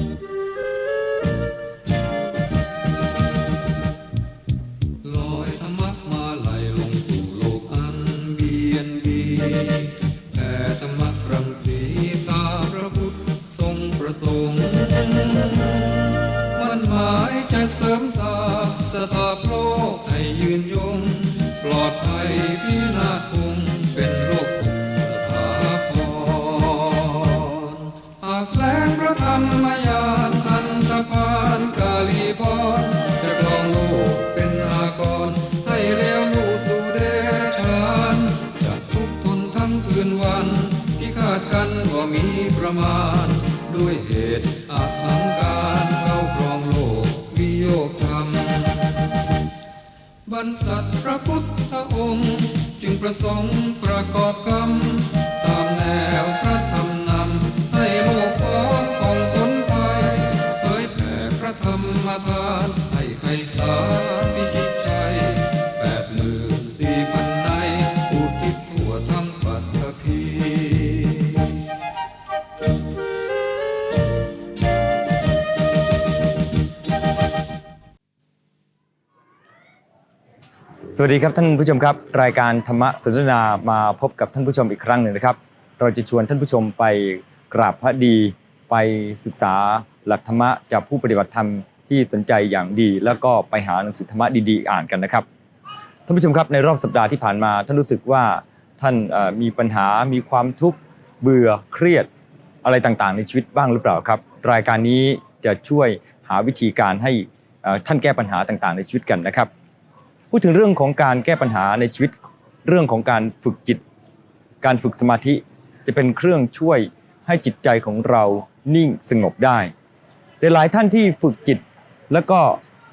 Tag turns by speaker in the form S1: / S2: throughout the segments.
S1: ลาณด้วยเหตุอาหังการเข้าครองโลกวิโยคธรรมบรรษัทพระพุทธองค์ จึงประสงค์ประกอบกรรม ตามแนวพระธรรมนำให้โลกพ้องของคนไทยเผยแผ่พระธรรมทานให้ไพศาล วั
S2: สดีครับท่านผู้ชมครับ รายการธรรมะสนทนามาพบกับท่านผู้ชมอีกครั้งหนึ่งนะครับ เราจะชวนท่านผู้ชมไปกราบพระดี ไปศึกษาหลักธรรมะจากผู้ปฏิบัติธรรมที่สนใจอย่างดี แล้วก็ไปหาหนังสือธรรมะดีๆ อ่านกันนะครับท่านผู้ชมครับในรอบสัปดาห์ที่ผ่านมา ท่านรู้สึกว่าท่านมีปัญหามีความทุกข์เบื่อเครียดอะไรต่างๆ ในชีวิตบ้างหรือเปล่าครับ รายการนี้จะช่วยหาวิธีการให้ท่านแก้ปัญหาต่างๆ ในชีวิตกันนะครับ พูดถึงเรื่องของการแก้ปัญหาในชีวิตเรื่องของการฝึกจิต การฝึกสมาธิจะเป็นเครื่องช่วยให้จิตใจของเรานิ่งสงบได้ แต่หลายท่านที่ฝึกจิต แล้วก็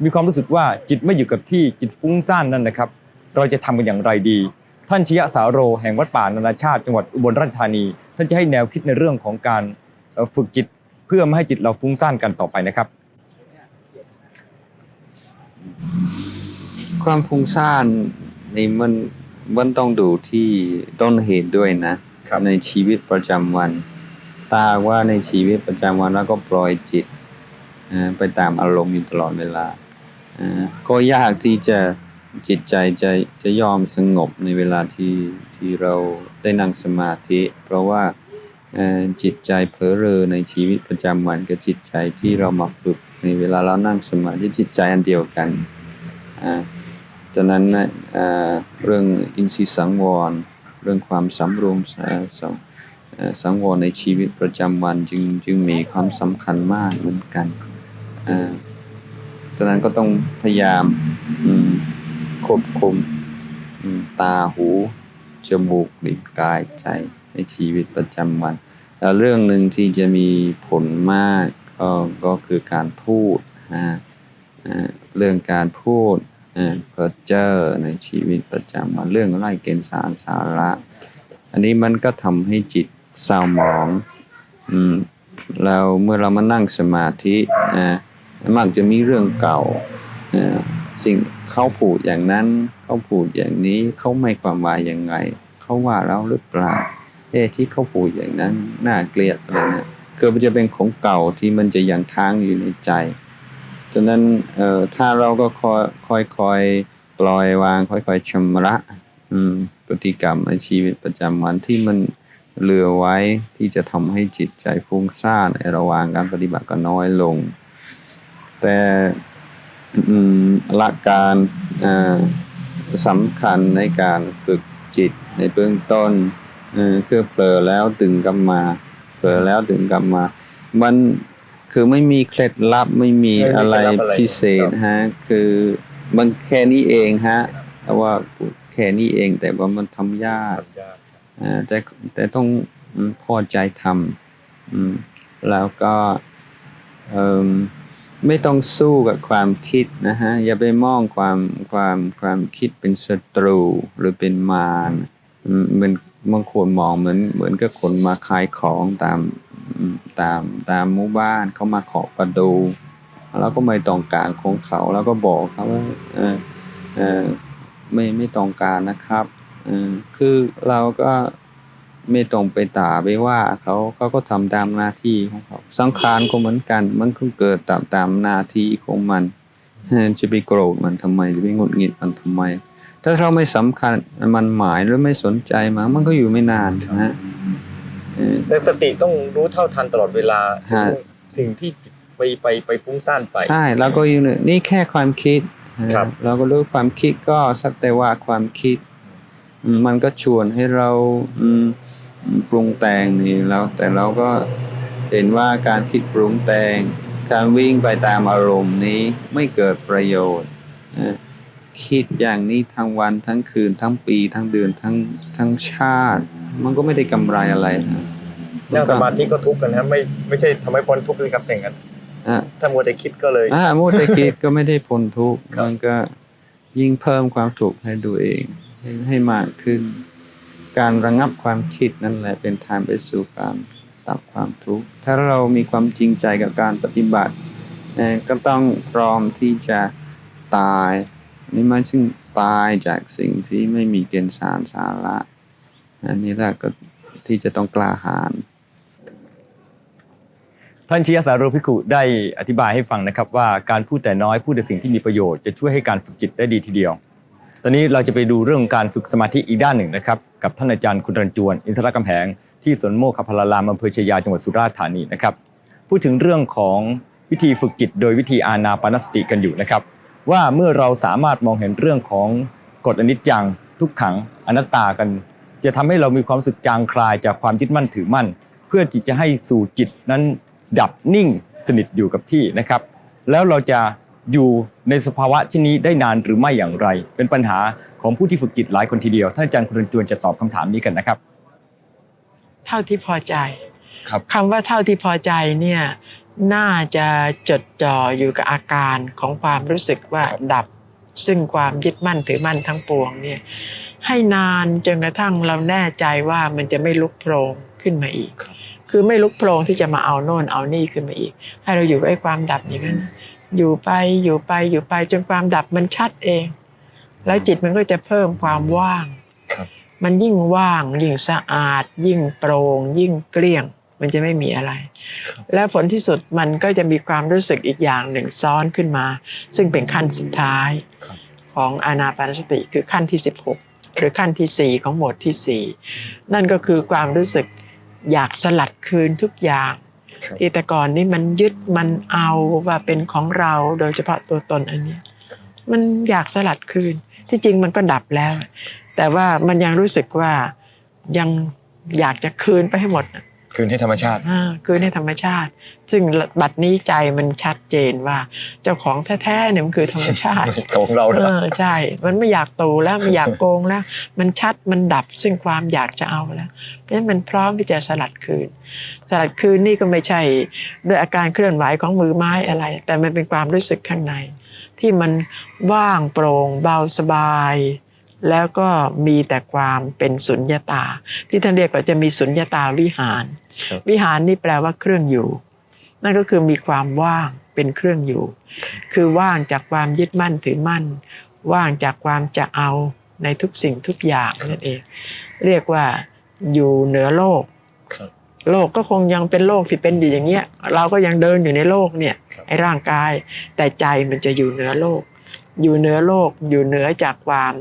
S2: มีความรู้สึกว่าจิตไม่อยู่กับที่จิตฟุ้งซ่านนั่นนะครับ เราจะทำกันอย่างไรดี ท่านชยสาโรแห่งวัดป่านานาชาติจังหวัดอุบลราชธานี ท่านจะให้แนวคิดในเรื่องของการฝึกจิต เพื่อไม่ให้จิตเราฟุ้งซ่านกันต่อไปนะครับ
S3: ความฟุ้งซ่านนี่มันมันต้องดูที่ต้นเหตุด้วยนะ
S2: ครับ
S3: ในชีวิตประจำวันตาว่าในชีวิตประจำวันแล้วก็ปล่อยจิตอ่าไปตามอารมณ์อยู่ตลอดเวลาอ่าก็ยากที่จะจิตใจจะจะยอมสงบในเวลาที่ที่เราได้นั่งสมาธิ เพราะว่าเอ่อจิตใจเผลอเรอในชีวิตประจำวันกับจิตใจที่เรามาฝึกในเวลาเรานั่งสมาธิจิตใจอันเดียวกันอ่า ฉะนั้นนะเรื่องอินทรีย์สังวร เรื่องความสำรวมสังเอ่อสังวรในชีวิตประจำวันจึงจึงมีความสำคัญมากเหมือนกันฉะนั้นก็ต้องพยายามควบคุมตาหูจมูกลิ้นกายใจในชีวิตประจำวันแล้วเรื่องหนึ่งที่จะมีผลมากก็ก็คือการพูดนะเรื่องการพูด เอ่อเพอเจอร์ในชีวิตประจำวันเรื่องไล่เกณฑ์สารสาระ อันนี้มันก็ทำให้จิตเศร้าหมองอืมแล้วเมื่อเรามานั่งสมาธิอ่ามักจะมีเรื่องเก่าอ่อสิ่งเขาพูดอย่างนั้นเขาพูดอย่างนี้เขาไม่ความว่าอย่างไงเขาว่าเราหรือเปล่าเอ๊ะที่เขาพูดอย่างนั้นน่าเกลียดอะไรนะคือมันจะเป็นของเก่าที่มันจะยังค้างอยู่ในใจ ฉะนั้นถ้าเราก็คอยคอยคอยปล่อยวาง ค่อยๆชำระพฤติกรรมในชีวิตประจำวันที่มันเหลือไว้ที่จะทำให้จิตใจฟุ้งซ่านในระหว่างการปฏิบัติก็น้อยลง แต่หลักการสำคัญในการฝึกจิตในเบื้องต้นเออคือเผลอแล้วตึงกลับมาเผลอแล้วตึงกลับมา มัน คือไม่มีเคล็ดลับไม่มีอะไรพิเศษฮะคือมันแค่นี้เองฮะแต่ว่าแค่นี้เองแต่ว่ามันทำยากอ่าแต่แต่ต้องพอใจทำแล้วก็ไม่ต้องสู้กับความคิดนะฮะ อย่าไปมองความความความคิดเป็นศัตรูหรือเป็นมารอืมมันบางคนมองเหมือนเหมือนกับคนมาขายของตาม ตามตามหมู่บ้านเขามาขอประตูเราก็ไม่ต้องการของเขาแล้วก็บอกเขาว่าเออเออไม่ไม่ต้องการนะครับเออคือเราก็ไม่ต้องไปด่าไปว่าเขาเขาก็ทำตามหน้าที่ของเขาสังขารก็เหมือนกัน มันก็เกิดตามตามหน้าที่ของมันจะไปโกรธมันทำไมจะไปหงุดหงิดมันทำไม ถ้าเราไม่สำคัญมันหมายหรือไม่สนใจมันมันก็อยู่ไม่นานนะ ฮะเออ
S2: สติต้องรู้เท่าทันตลอดเวลา
S3: ฮะ
S2: สิ่งที่ไปไปไปฟุ้งซ่านไป
S3: ใช่แล้วก็อยู่เนี่ยนี่แค่ความคิด
S2: ครับ
S3: เราก็รู้ความคิดก็สักแต่ว่าความคิดอืมมันก็ชวนให้เราอืมปรุงแต่งนี่แล้วแต่เราก็เห็นว่าการคิดปรุงแต่ง การวิ่งไปตามอารมณ์นี้ไม่เกิดประโยชน์นะคิดอย่างนี้ทั้งวันทั้งคืนทั้งปีทั้งเดือนทั้งทั้งชาติ มันก็ไม่ได้กำไรอะไรนะ
S2: นั่งสมาธิก็ทุกข์กันนะไม่ไม่ใช่ทำให้พ้นทุกข์เลยครับอย่างนั้น
S3: อะ
S2: ถ้ามัวแต่คิดก็เลย
S3: อ่ามุตคิดก็ไม่ได้พ้นทุกข์
S2: ครับ
S3: มันก็ยิ่งเพิ่มความสุขให้ตัวเองให้ให้มากขึ้น การระงับความคิดนั่นแหละเป็นทางไปสู่การตัดความทุกข์ถ้าเรามีความจริงใจกับการปฏิบัติเอ่อก็ต้องพร้อมที่จะตายนี่หมันซึ่งตายจากสิ่งที่ไม่มีเกณฑ์สารสาระ อันนี้แหละก็ที่จะต้องกล้าหาญ
S2: ท่านชียสาโรภิกุได้อธิบายให้ฟังนะครับว่าการพูดแต่น้อยพูดแต่สิ่งที่มีประโยชน์จะช่วยให้การฝึกจิตได้ดีทีเดียว ตอนนี้เราจะไปดูเรื่องการฝึกสมาธิอีกด้านหนึ่งนะครับ กับท่านอาจารย์คุณรันจวน อินทรกำแหงที่สวนโมกขพลารามอำเภอชยาจังหวัดสุราษฎร์ธานีนะครับ พูดถึงเรื่องของวิธีฝึกจิต โดยวิธีอานาปานสติกันอยู่นะครับ ว่าเมื่อเราสามารถมองเห็นเรื่องของกฎอนิจจังทุกขังอนัตตากัน จะทำให้เรามีความรู้สึกจางคลายจากความยึดมั่นถือมั่น เพื่อจิตจะให้สู่จิตนั้นดับนิ่งสนิทอยู่กับที่นะครับ แล้วเราจะอยู่ในสภาวะเช่นนี้ได้นานหรือไม่อย่างไร เป็นปัญหาของผู้ที่ฝึกจิตหลายคนทีเดียวท่านอาจารย์คุณรนจวนจะตอบคำถามนี้กันนะครับ
S4: เท่าที่พอใจ
S2: ครับ
S4: คำว่าเท่าที่พอใจเนี่ยน่าจะจดจ่ออยู่กับอาการของความรู้สึกว่าดับ ซึ่งความยึดมั่นถือมั่นทั้งปวงเนี่ย ให้นานจนกระทั่งเราแน่ใจว่ามันจะไม่ลุกโพรงขึ้นมาอีก คือไม่ลุกโพรงที่จะมาเอาโน่นเอานี่ขึ้นมาอีก ให้เราอยู่กับไอ้ความดับอย่างนั้นอยู่ไปอยู่ไปอยู่ไปจนความดับมันชัดเอง แล้วจิตมันก็จะเพิ่มความว่าง
S2: ครับ
S4: มันยิ่งว่างยิ่งสะอาด ยิ่งโปร่งยิ่งเกลี้ยง มันจะไม่มีอะไร และผลที่สุดมันก็จะมีความรู้สึกอีกอย่างหนึ่งซ้อนขึ้นมา ซึ่งเป็นขั้นสุดท้าย
S2: ครับ
S4: ของอานาปานสติคือขั้นที่ 16ห รือขั้นทีสี่ 4 ของหมวดทีสี่ 4 นั่นก็คือความรู้สึกอยากสลัดคืนทุกอย่าง
S2: ครับ
S4: ที่แต่ก่อนนี้มันยึดมันเอาว่าเป็นของเราโดยเฉพาะตัวตนอันเนี้ยมันอยากสลัดคืนที่จริงมันก็ดับแล้ว แต่ว่ามันยังรู้สึกว่ายังอยากจะคืนไปให้หมดน่ะ
S2: คืนให้ธรรมชาติ
S4: อ่าคืนให้ธรรมชาติ ซึ่งบัดนี้ใจมันชัดเจนว่า เจ้าของแท้ๆเนี่ยมันคือธรรมชาติ
S2: ของเรา
S4: เออใช่ มันไม่อยากโตแล้วไม่อยากโกงแล้ว มันชัดมันดับซึ่งความอยากจะเอาแล้วเพราะฉะนั้นมันพร้อมที่จะสลัดคืน สลัดคืนนี่ก็ไม่ใช่ด้วยอาการเคลื่อนไหวของมือไม้อะไร แต่มันเป็นความรู้สึกข้างใน ที่มันว่างโปร่งเบาสบายแล้วก็มีแต่ความเป็นสุญญตา ที่ท่านเรียกว่าจะมีสุญญตาวิหาร
S2: ครับ
S4: วิหารนี่แปลว่าเครื่องอยู่ นั่นก็คือมีความว่างเป็นเครื่องอยู่ คือว่างจากความยึดมั่นถือมั่น ว่างจากความจะเอาในทุกสิ่งทุกอย่างนั่นเอง เรียกว่าอยู่เหนือโลก
S2: ครับ
S4: โลกก็คงยังเป็นโลกที่เป็นอยู่อย่างเงี้ย เราก็ยังเดินอยู่ในโลกเนี่ย
S2: ครับ
S4: ไอ้ร่างกาย แต่ใจมันจะอยู่เหนือโลก อยู่เหนือโลก อยู่เหนือจากความ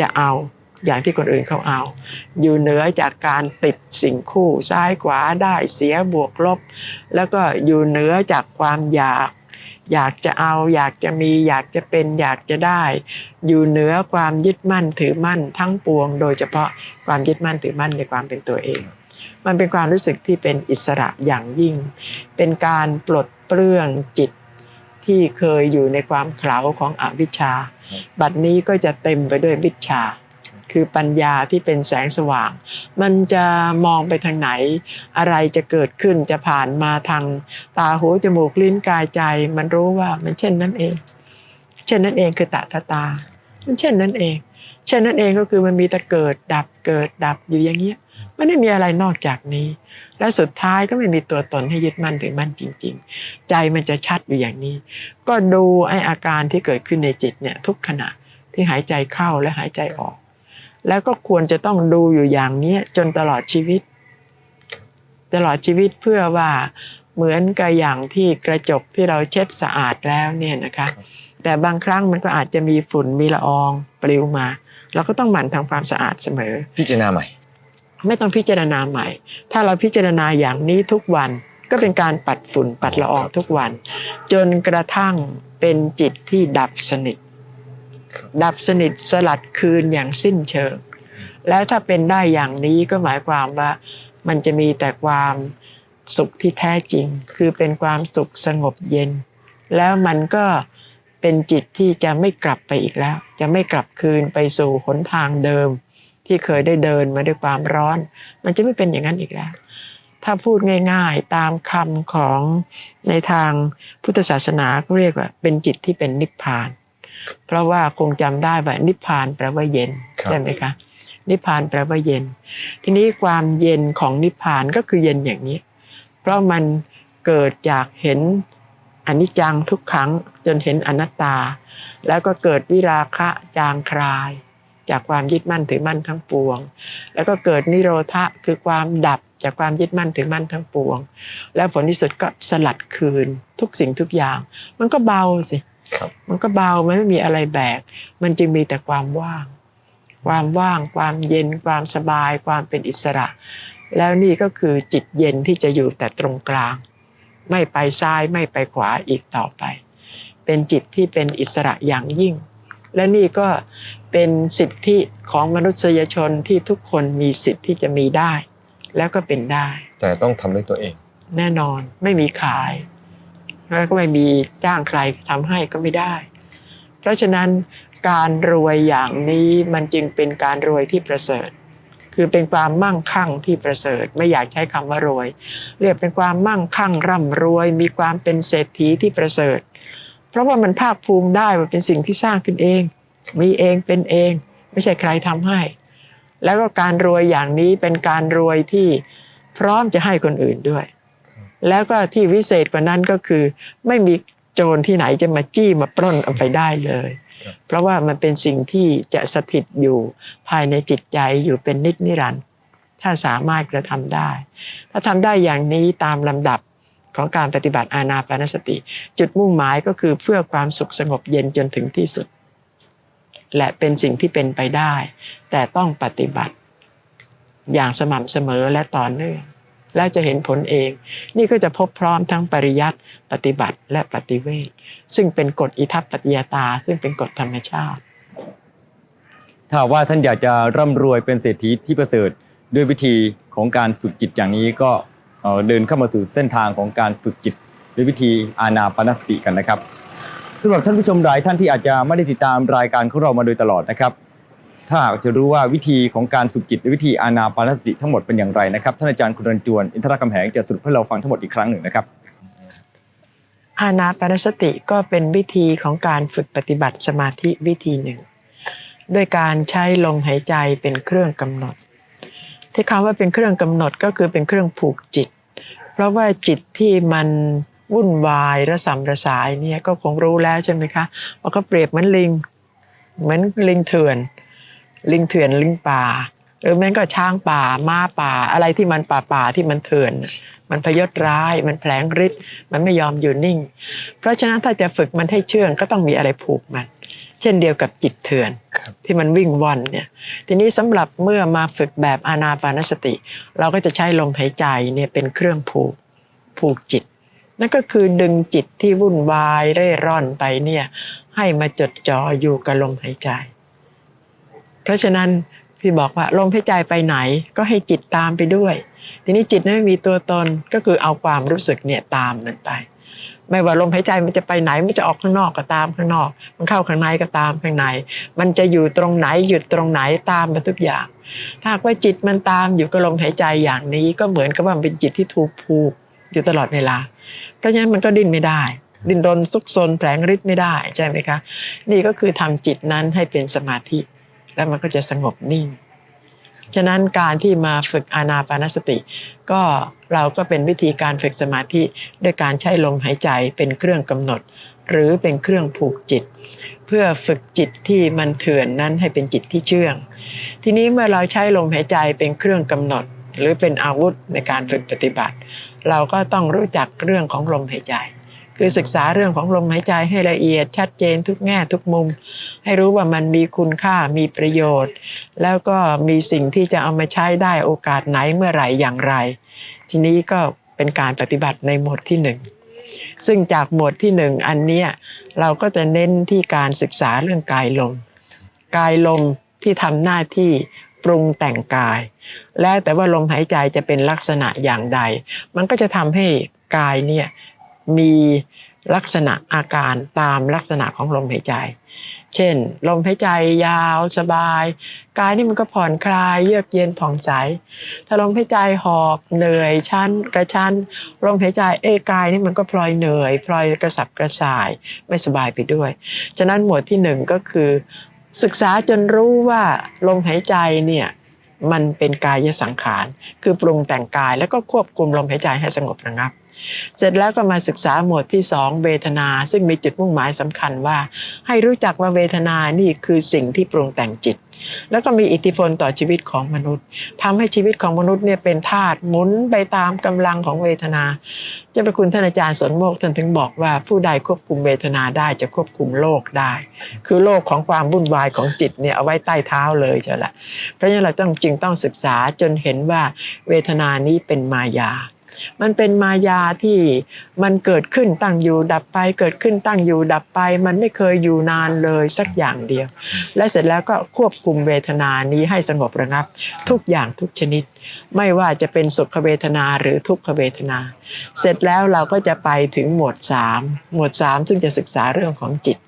S4: จะเอา อย่างที่คนอื่นเขาเอา อยู่เหนือจากการติดสิ่งคู่ซ้ายขวาได้เสียบวกลบ แล้วก็อยู่เหนือจากความอยาก อยากจะเอา อยากจะมี อยากจะเป็น อยากจะได้ อยู่เหนือความยึดมั่นถือมั่นทั้งปวง โดยเฉพาะความยึดมั่นถือมั่นในความเป็นตัวเอง มันเป็นความรู้สึกที่เป็นอิสระอย่างยิ่ง เป็นการปลดเปลื้องจิตที่เคยอยู่ในความเขลาของอวิชชา บัดนี้ก็จะเต็มไปด้วยวิชชา คือปัญญาที่เป็นแสงสว่าง มันจะมองไปทางไหน อะไรจะเกิดขึ้นจะผ่านมาทางตาหูจมูกลิ้นกายใจ มันรู้ว่ามันเช่นนั้นเอง เช่นนั้นเองคือตาตาตา มันเช่นนั้นเอง เช่นนั้นเองก็คือมันมีแต่เกิดดับเกิดดับอยู่อย่างเงี้ยมันไม่มีอะไรนอกจากนี้ และสุดท้ายก็ไม่มีตัวตนให้ยึดมั่นถือมั่นจริง ๆ ใจมันจะชัดอยู่อย่างนี้ ก็ดูไออาการที่เกิดขึ้นในจิตเนี่ยทุกขณะที่หายใจเข้าและหายใจออก แล้วก็ควรจะต้องดูอยู่อย่างเนี้ยจนตลอดชีวิต ตลอดชีวิตเพื่อว่าเหมือนกับอย่างที่กระจกที่เราเช็ดสะอาดแล้วเนี่ยนะคะ แต่บางครั้งมันก็อาจจะมีฝุ่นมีละอองปลิวมา เราก็ต้องหมั่นทำความสะอาดเสมอ
S2: พิจารณาใหม่
S4: ไม่ต้องพิจารณาใหม่ ถ้าเราพิจารณาอย่างนี้ทุกวันก็เป็นการปัดฝุ่นปัดละอองทุกวัน จนกระทั่งเป็นจิตที่ดับสนิท ดับสนิทสลัดคืนอย่างสิ้นเชิง แล้วถ้าเป็นได้อย่างนี้ก็หมายความว่า มันจะมีแต่ความสุขที่แท้จริง คือเป็นความสุขสงบเย็น แล้วมันก็เป็นจิตที่จะไม่กลับไปอีกแล้ว จะไม่กลับคืนไปสู่หนทางเดิม ที่เคยได้เดินมาด้วยความร้อน มันจะไม่เป็นอย่างนั้นอีกแล้ว ถ้าพูดง่ายๆตามคำของในทางพุทธศาสนาก็เรียกว่า เป็นจิตที่เป็นนิพพาน เพราะว่าคงจำได้ว่านิพพานแปลว่าเย็น
S2: ครับ
S4: ใช่ไหมคะนิพพานแปลว่าเย็น ทีนี้ความเย็นของนิพพานก็คือเย็นอย่างนี้ เพราะมันเกิดจากเห็นอนิจจังทุกขังจนเห็นอนัตตา แล้วก็เกิดวิราคะจางคลาย จากความยึดมั่นถือมั่นทั้งปวง แล้วก็เกิดนิโรธะคือความดับจากความยึดมั่นถือมั่นทั้งปวง แล้วผลที่สุดก็สลัดคืนทุกสิ่งทุกอย่าง มันก็เบาสิ
S2: ครับ
S4: มันก็เบามันไม่มีอะไรแบก มันจึงมีแต่ความว่าง ความว่าง ความเย็น ความสบาย ความเป็นอิสระ แล้วนี่ก็คือจิตเย็นที่จะอยู่แต่ตรงกลาง ไม่ไปซ้ายไม่ไปขวาอีกต่อไป เป็นจิตที่เป็นอิสระอย่างยิ่ง และนี่ก็เป็นสิทธิของมนุษยชนที่ทุกคนมีสิทธิ์ที่จะมีได้ แล้วก็เป็นได้
S2: แต่ต้องทำด้วยตัวเอง
S4: แน่นอนไม่มีขาย แล้วก็ไม่มีจ้างใครทำให้ก็ไม่ได้ เพราะฉะนั้นการรวยอย่างนี้มันจึงเป็นการรวยที่ประเสริฐ คือเป็นความมั่งคั่งที่ประเสริฐ ไม่อยากใช้คำว่ารวย เรียกเป็นความมั่งคั่งร่ำรวย มีความเป็นเศรษฐีที่ประเสริฐ เพราะว่ามันภาคภูมิได้ว่าเป็นสิ่งที่สร้างขึ้นเอง มีเองเป็นเอง ไม่ใช่ใครทำให้ แล้วก็การรวยอย่างนี้เป็นการรวยที่พร้อมจะให้คนอื่นด้วย แล้วก็ที่วิเศษกว่านั้นก็คือ ไม่มีโจรที่ไหนจะมาจี้มาปล้นเอาไปได้เลย เพราะว่ามันเป็นสิ่งที่จะสถิตอยู่ภายในจิตใจอยู่เป็นนิจนิรันดร์ถ้าสามารถกระทำได้ ถ้าทำได้อย่างนี้ตามลำดับของการปฏิบัติอานาปานสติ จุดมุ่งหมายก็คือเพื่อความสุขสงบเย็นจนถึงที่สุด และเป็นสิ่งที่เป็นไปได้ แต่ต้องปฏิบัติ อย่างสม่ำเสมอและต่อเนื่อง แล้วจะเห็นผลเอง นี่ก็จะพบพร้อมทั้งปริยัติปฏิบัติและปฏิเวทซึ่งเป็นกฎอิทัปปัจจยตา ซึ่งเป็นกฎธรรมชาติ
S2: ถ้าว่าท่านอยากจะร่ำรวยเป็นเศรษฐีที่ประเสริฐด้วยวิธีของการฝึกจิตอย่างนี้ก็เดินเข้ามาสู่เส้นทางของการฝึกจิตด้วยวิธีอานาปานสติกันนะครับสำหรับท่านผู้ชมหลายท่านที่อาจจะไม่ได้ติดตามรายการของเรามาโดยตลอดนะครับ ถ้าหากจะรู้ว่าวิธีของการฝึกจิตวยวิธีอานาปานสติทั้งหมดเป็นอย่างไรนะครับท่านอาจารย์คุณรันจวนอินทรกำแหงจะสรุปให้เราฟังทั้งหมดอีกครั้งหนึ่งนะครับ
S4: อานาปานสติก็เป็นวิธีของการฝึกปฏิบัติสมาธิวิธีหนึ่ง ด้วยการใช้ลมหายใจเป็นเครื่องกำหนด ที่คำว่าเป็นเครื่องกำหนดก็คือเป็นเครื่องผูกจิต เพราะว่าจิตที่มันวุ่นวายระสำระสายเนี่ยก็คงรู้แล้วใช่ไหมคะว่าก็เปรียบเหมือนลิง เหมือนลิงเถื่อน ลิงเถื่อนลิงป่าหรือแม้ก็ช้างป่าม้าป่า อะไรที่มันป่าป่าๆที่มันเถื่อน มันพยศร้าย มันแผลงฤทธิ์มันไม่ยอมอยู่นิ่ง เพราะฉะนั้นถ้าจะฝึกมันให้เชื่องก็ต้องมีอะไรผูกมัน เช่นเดียวกับจิตเถื่อน
S2: ครับ
S4: ที่มันวิ่งว่อนเนี่ยทีนี้สำหรับเมื่อมาฝึกแบบอานาปานสติ เราก็จะใช้ลมหายใจเนี่ยเป็นเครื่องผูกผูกจิตนั่นก็คือดึงจิตที่วุ่นวายเร่ร่อนไปเนี่ยให้มาจดจ่ออยู่กับลมหายใจ เพราะฉะนั้นพี่บอกว่าลมหายใจไปไหนก็ให้จิตตามไปด้วย ทีนี้จิตนั้นไม่มีตัวตนก็คือเอาความรู้สึกเนี่ยตามมันไป ไม่ว่าลมหายใจมันจะไปไหนมันจะออกข้างนอกก็ตามข้างนอก มันเข้าข้างในก็ตามข้างใน มันจะอยู่ตรงไหนหยุดตรงไหนตามมาทุกอย่าง ถ้าว่าจิตมันตามอยู่กับลมหายใจอย่างนี้ก็เหมือนกับว่าเป็นจิตที่ถูกผูกอยู่ตลอดเวลา เพราะฉะนั้นมันก็ดิ้นไม่ได้ ดิ้นรนซุกซนแผลงฤทธิ์ไม่ได้ใช่ไหมคะ นี่ก็คือทำจิตนั้นให้เป็นสมาธิ แล้วมันก็จะสงบนิ่ง ฉะนั้นการที่มาฝึกอานาปานสติ ก็เราก็เป็นวิธีการฝึกสมาธิด้วยการใช้ลมหายใจเป็นเครื่องกำหนด หรือเป็นเครื่องผูกจิต เพื่อฝึกจิตที่มันเถื่อนนั้นให้เป็นจิตที่เชื่อง ทีนี้เมื่อเราใช้ลมหายใจเป็นเครื่องกำหนด หรือเป็นอาวุธในการฝึกปฏิบัติ เราก็ต้องรู้จักเรื่องของลมหายใจ คือศึกษาเรื่องของลมหายใจให้ละเอียด ชัดเจนทุกแง่ทุกมุม ให้รู้ว่ามันมีคุณค่ามีประโยชน์ แล้วก็มีสิ่งที่จะเอามาใช้ได้โอกาสไหนเมื่อไหร่อย่างไร ทีนี้ก็เป็นการปฏิบัติในหมวดที่หนึ่งซึ่งจากหมวดที่หนึ่งอันเนี้ยเราก็จะเน้นที่การศึกษาเรื่องกายลม กายลมที่ทำหน้าที่ปรุงแต่งกาย แล้วแต่ว่าลมหายใจจะเป็นลักษณะอย่างใด มันก็จะทำให้กายเนี่ย มีลักษณะอาการตามลักษณะของลมหายใจ เช่น ลมหายใจยาวสบาย กายนี่มันก็ผ่อนคลายเยือกเย็นผ่องใส ถ้าลมหายใจหอบเหนื่อยชั้นกระชั้นลมหายใจเอยกายนี่มันก็พลอยเหนื่อยพลอยกระสับกระส่ายไม่สบายไปด้วย ฉะนั้นหมวดที่หนึ่งก็คือ ศึกษาจนรู้ว่าลมหายใจเนี่ยมันเป็นกายสังขาร คือปรุงแต่งกายแล้วก็ควบคุมลมหายใจให้สงบระงับ เสร็จแล้วก็มาศึกษาหมวดที่สองเวทนา ซึ่งมีจุดมุ่งหมายสำคัญว่า ให้รู้จักว่าเวทนานี่คือสิ่งที่ปรุงแต่งจิต แล้วก็มีอิทธิพลต่อชีวิตของมนุษย์ทำให้ชีวิตของมนุษย์เนี่ยเป็นธาตุหมุนไปตามกำลังของเวทนาเจะไปคุณท่านอาจารย์สนโมกท่านถึงบอกว่าผู้ใดควบคุมเวทนาได้จะควบคุมโลกได้ คือโลกของความวุ่นวายของจิตเนี่ยเอาไว้ใต้เท้าเลยใช่ละเพราะฉะนั้นเราต้องจึงต้องศึกษาจนเห็นว่าเวทนานี้เป็นมายา มันเป็นมายาที่มันเกิดขึ้นตั้งอยู่ดับไป เกิดขึ้นตั้งอยู่ดับไป มันไม่เคยอยู่นานเลยสักอย่างเดียว และเสร็จแล้วก็ควบคุมเวทนานี้ให้สงบระงับ ทุกอย่างทุกชนิด ไม่ว่าจะเป็นสุขเวทนาหรือทุกขเวทนา เสร็จแล้วเราก็จะไปถึงหมวด3หมวด3ซึ่งจะศึกษาเรื่องของจิต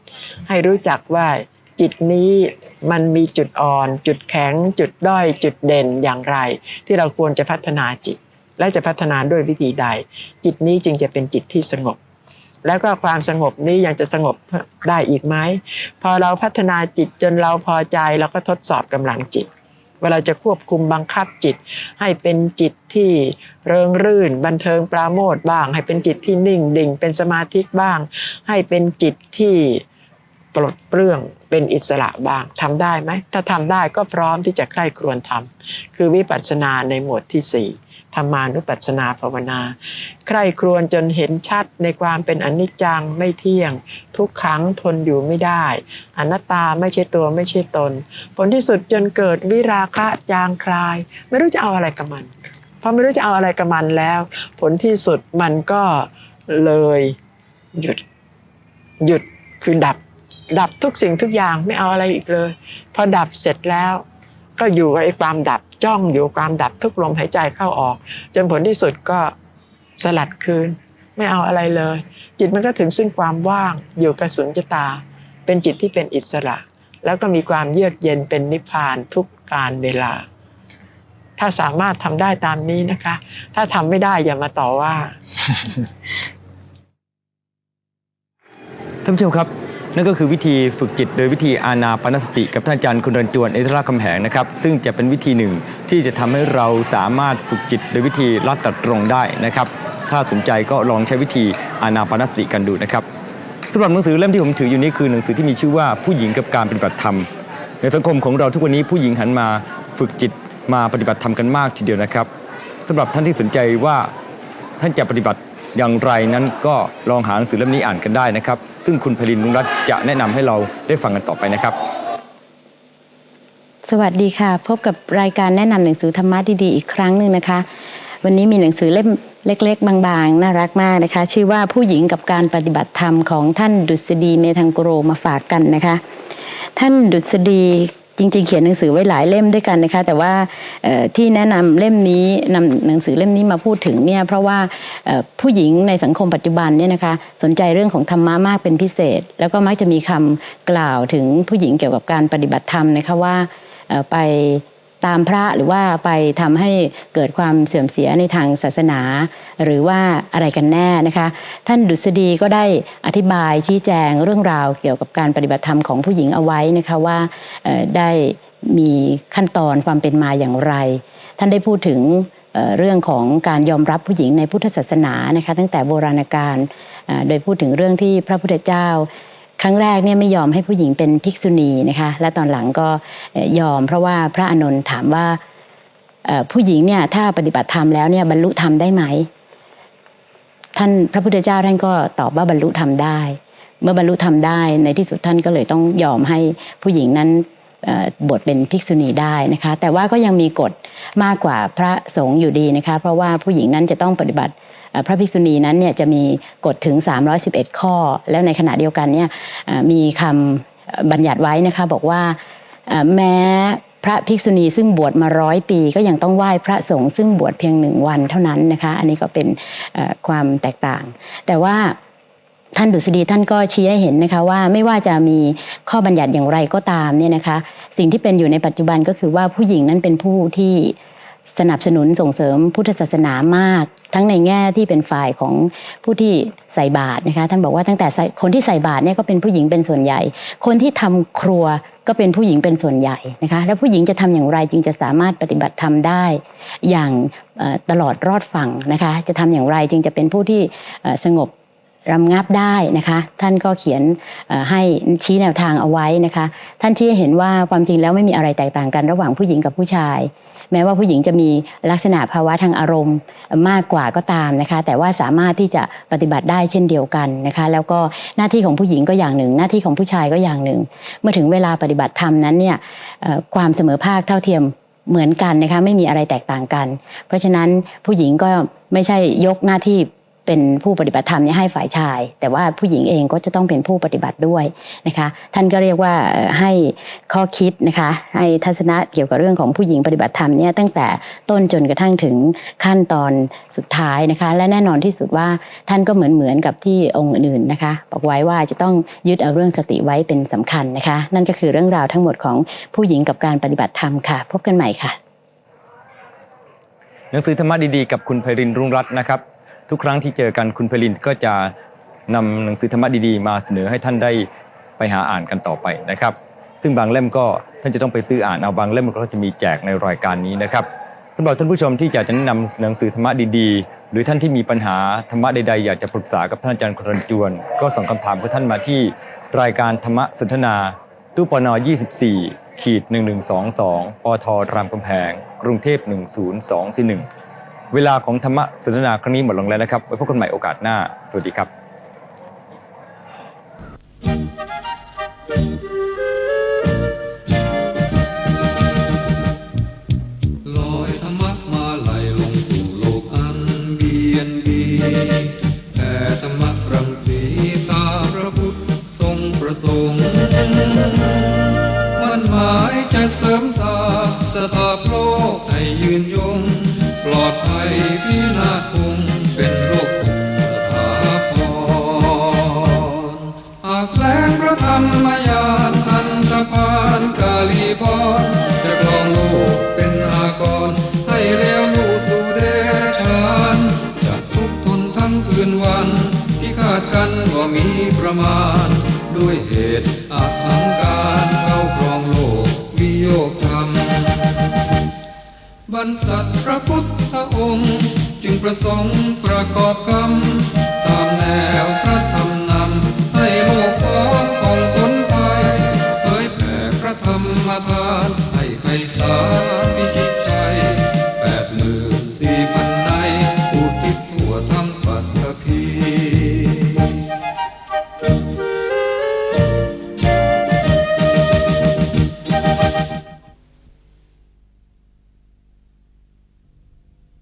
S4: ให้รู้จักว่าจิตนี้มันมีจุดอ่อน จุดแข็ง จุดด้อย จุดเด่นอย่างไร ที่เราควรจะพัฒนาจิต และจะพัฒนาด้วยวิธีใด จิตนี้จึงจะเป็นจิตที่สงบ แล้วก็ความสงบนี้ยังจะสงบได้อีกไหมพอเราพัฒนาจิตจนเราพอใจเราก็ทดสอบกำลังจิตเวลาจะควบคุมบังคับจิต ให้เป็นจิตที่เริงรื่น บันเทิงปราโมทบ้าง ให้เป็นจิตที่นิ่งดิ่ง เป็นสมาธิบ้าง ให้เป็นจิตที่ปลดเปลื้องเป็นอิสระบ้างทำได้ไหมถ้าทำได้ก็พร้อมที่จะใคร่ครวญทำคือวิปัสสนาในหมวดที่สี่ ธรรมานุปัสสนาภาวนา ใคร่ครวญจนเห็นชัดในความเป็นอนิจจังไม่เที่ยง ทุกขังทนอยู่ไม่ได้ อนัตตาไม่ใช่ตัวไม่ใช่ตน ผลที่สุดจนเกิดวิราคะจางคลาย ไม่รู้จะเอาอะไรกับมันพอไม่รู้จะเอาอะไรกับมันแล้ว ผลที่สุดมันก็เลยหยุดหยุดคือดับ ดับทุกสิ่งทุกอย่างไม่เอาอะไรอีกเลย พอดับเสร็จแล้ว ก็อยู่กับไอ้ความดับจ้องอยู่ความดับทุกลมหายใจเข้าออก จนผลที่สุดก็สลัดคืน ไม่เอาอะไรเลย จิตมันก็ถึงซึ่งความว่างอยู่กับสุญญตา เป็นจิตที่เป็นอิสระ แล้วก็มีความเยือกเย็นเป็นนิพพานทุกการเวลา ถ้าสามารถทำได้ตามนี้นะคะ ถ้าทำไม่ได้อย่ามาต่อว่า
S2: ท่านผู้ชมครับ นั่นก็คือวิธีฝึกจิต โดยวิธีอานาปนสติกับท่านอาจารย์คุณรันจวนเอตราคำแหงนะครับ ซึ่งจะเป็นวิธีหนึ่งที่จะทำให้เราสามารถฝึกจิต โดยวิธีลัดตัดตรงได้นะครับ ถ้าสนใจก็ลองใช้วิธีอานาปนสติกันดูนะครับสำหรับหนังสือเล่มที่ผมถืออยู่นี้คือหนังสือที่มีชื่อว่าผู้หญิงกับการปฏิบัติธรรม ในสังคมของเราทุกวันนี้ผู้หญิงหันมาฝึกจิตมาปฏิบัติธรรมกันมากทีเดียวนะครับสำหรับท่านที่สนใจว่าท่านจะปฏิบัติ อย่างไรนั้นก็ลองหาหนังสือเล่มนี้อ่านกันได้นะครับ ซึ่งคุณพลินลุงรัตน์จะแนะนำให้เราได้ฟังกันต่อไปนะครับ
S5: สวัสดีค่ะ พบกับรายการแนะนำหนังสือธรรมะดีๆอีกครั้งหนึ่งนะคะ วันนี้มีหนังสือเล่มเล็ก ๆ บางๆ น่ารักมากนะคะ ชื่อว่าผู้หญิงกับการปฏิบัติธรรมของท่านดุษฎีเมธังโกโรมาฝากกันนะคะ ท่านดุษฎี จริงๆ เขียนหนังสือไว้หลายเล่มด้วยกันนะคะ แต่ว่าที่แนะนำเล่มนี้นำหนังสือเล่มนี้มาพูดถึงเนี่ยเพราะว่าผู้หญิงในสังคมปัจจุบันเนี่ยนะคะสนใจเรื่องของธรรมะมากเป็นพิเศษ แล้วก็มักจะมีคำกล่าวถึงผู้หญิงเกี่ยวกับการปฏิบัติธรรมนะคะว่าไป ตามพระหรือว่าไปทำให้เกิดความเสื่อมเสียในทางศาสนา หรือว่าอะไรกันแน่นะคะ ท่านดุษฎีก็ได้อธิบายชี้แจงเรื่องราวเกี่ยวกับการปฏิบัติธรรมของผู้หญิงเอาไว้นะคะว่าได้มีขั้นตอนความเป็นมาอย่างไร ท่านได้พูดถึงเรื่องของการยอมรับผู้หญิงในพุทธศาสนานะคะ ตั้งแต่โบราณกาลโดยพูดถึงเรื่องที่พระพุทธเจ้า ครั้งแรกเนี่ยไม่ยอมให้ผู้หญิงเป็นภิกษุณีนะคะ และตอนหลังก็ยอม เพราะว่าพระอานนท์ถามว่าผู้หญิงเนี่ยถ้าปฏิบัติธรรมแล้วเนี่ยบรรลุธรรมได้ไหม ท่านพระพุทธเจ้าท่านก็ตอบว่าบรรลุธรรมได้ เมื่อบรรลุธรรมได้ในที่สุดท่านก็เลยต้องยอมให้ผู้หญิงนั้นบวชเป็นภิกษุณีได้นะคะ แต่ว่าก็ยังมีกฎมากกว่าพระสงฆ์อยู่ดีนะคะ เพราะว่าผู้หญิงนั้นจะต้องปฏิบัติ พระภิกษุณีนั้นเนี่ยจะมีกฎถึง 311 ข้อ แล้วในขณะเดียวกันเนี่ยมีคำบัญญัติไว้นะคะบอกว่าแม้พระภิกษุณีซึ่งบวชมาร้อยปี ก็ยังต้องไหว้พระสงฆ์ซึ่งบวชเพียงหนึ่งวันเท่านั้นนะคะอันนี้ก็เป็นความแตกต่าง แต่ว่าท่านดุษฎีท่านก็ชี้ให้เห็นนะคะว่าไม่ว่าจะมีข้อบัญญัติอย่างไรก็ตามเนี่ยนะคะ สิ่งที่เป็นอยู่ในปัจจุบันก็คือว่าผู้หญิงนั้นเป็นผู้ที่ สนับสนุนส่งเสริมพุทธศาสนามาก ทั้งในแง่ที่เป็นฝ่ายของผู้ที่ใส่บาตรนะคะท่านบอกว่าตั้งแต่คนที่ใส่บาตรเนี่ยก็เป็นผู้หญิงเป็นส่วนใหญ่ คนที่ทำครัวก็เป็นผู้หญิงเป็นส่วนใหญ่นะคะแล้วผู้หญิงจะทำอย่างไรจึงจะสามารถปฏิบัติธรรมได้ อย่างตลอดรอดฝั่งนะคะจะทำอย่างไรจึงจะเป็นผู้ที่สงบ รำงับได้นะคะ ท่านก็เขียนให้ชี้แนวทางเอาไว้นะคะ ท่านชี้เห็นว่าความจริงแล้วไม่มีอะไรแตกต่างกันระหว่างผู้หญิงกับผู้ชายแม้ว่าผู้หญิงจะมีลักษณะภาวะทางอารมณ์มากกว่าก็ตามนะคะ แต่ว่าสามารถที่จะปฏิบัติได้เช่นเดียวกันนะคะ แล้วก็หน้าที่ของผู้หญิงก็อย่างหนึ่ง หน้าที่ของผู้ชายก็อย่างหนึ่ง เมื่อถึงเวลาปฏิบัติธรรมนั้นเนี่ยความเสมอภาคเท่าเทียมเหมือนกันนะคะไม่มีอะไรแตกต่างกัน เพราะฉะนั้นผู้หญิงก็ไม่ใช่ยกหน้าที่ เป็นผู้ปฏิบัติธรรมเนี่ยให้ฝ่ายชาย แต่ว่าผู้หญิงเองก็จะต้องเป็นผู้ปฏิบัติด้วยนะคะ ท่านก็เรียกว่าให้ข้อคิดนะคะให้ทัศนะเกี่ยวกับเรื่องของผู้หญิงปฏิบัติธรรมเนี่ยตั้งแต่ต้นจนกระทั่งถึงขั้นตอนสุดท้ายนะคะ และแน่นอนที่สุดว่าท่านก็เหมือนเหมือนกับที่องค์อื่นๆนะคะบอกไว้ว่าจะต้องยึดเอาเรื่องสติไว้เป็นสำคัญนะคะ นั่นก็คือเรื่องราวทั้งหมดของผู้หญิงกับการปฏิบัติธรรมค่ะ พบกันใหม่ค่ะ
S2: หนังสือธรรมะดีๆกับคุณไพรินร์รุ่งรัตน์นะครับ ทุกครั้งที่เจอกันคุณไพรินก็จะนำหนังสือธรรมะดีๆ มาเสนอให้ท่านได้ไปหาอ่านกันต่อไปนะครับ ซึ่งบางเล่มก็ท่านจะต้องไปซื้ออ่านเอาบางเล่มก็จะมีแจกในรายการนี้นะครับสำหรับท่านผู้ชมที่อยากจะแนะนำหนังสือธรรมะดีๆ หรือท่านที่มีปัญหาธรรมะใดๆ อยากจะปรึกษากับท่านอาจารย์ครันจวน ก็ส่งคำถามของท่านมาที่รายการธรรมะสนทนาตู้ปน24ขีด1122ปทรามคำแพง กรุงเทพ 10241 เวลาของธรรมะสนทนาครั้งนี้หมดลงแล้วนะครับไว้พบกันใหม่โอกาสหน้า สวัสดีครับ
S1: มานด้วยเหตุอาหังการเข้าครองโลกวิโยคธรรมบรรษัทพระพุทธองค์ จึงประสงค์ประกอบกรรม ตามแนวพระธรรม